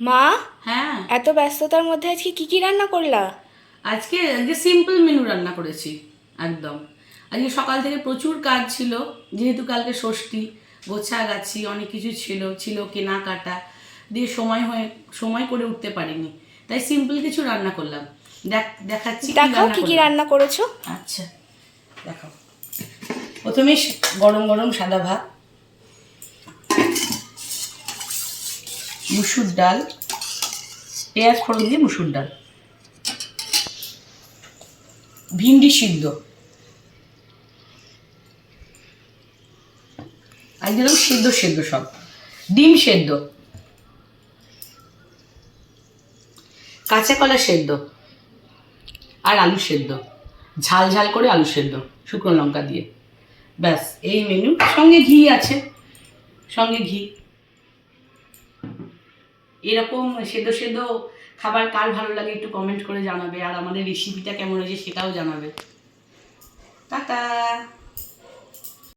মা? হ্যাঁ। এত ব্যস্ততার মধ্যে আজকে কি কি রান্না করলা? আজকে আজকে সিম্পল মেনু রান্না করেছি একদম। আজকে সকাল থেকে প্রচুর কাজ ছিল যেহেতু কালকে ষষ্ঠী গোছা গাছি অনেক কিছু ছিল ছিল কেনাকাটা দিয়ে সময় হয়ে সময় করে উঠতে পারিনি। তাই সিম্পল কিছু রান্না করলাম। দেখ দেখাচ্ছি দেখাও কি কি রান্না করেছ। আচ্ছা দেখাও। প্রথমে গরম গরম সাদা ভাত মুসুর ডাল, পেঁয়াজ, ফোড়ন দিয়ে মুসুর ডাল। ভিন্ডি সিদ্ধ। এরকম সেদ্ধ সেদ্ধ সব। ডিম সেদ্ধ। কাঁচা কলা সেদ্ধ। আর আলু সেদ্ধ। ঝাল ঝাল করে আলু সেদ্ধ, শুকনো লঙ্কা দিয়ে। ব্যাস, এই মেনু সঙ্গে ঘি আছে। সঙ্গে ঘি। এরকম সেদ্ধ সেদ্ধ খাবার কার ভালো লাগে একটু কমেন্ট করে জানাবে। আর আমাদের রেসিপিটা কেমন হয়েছে সেটাও জানাবে। টাটা!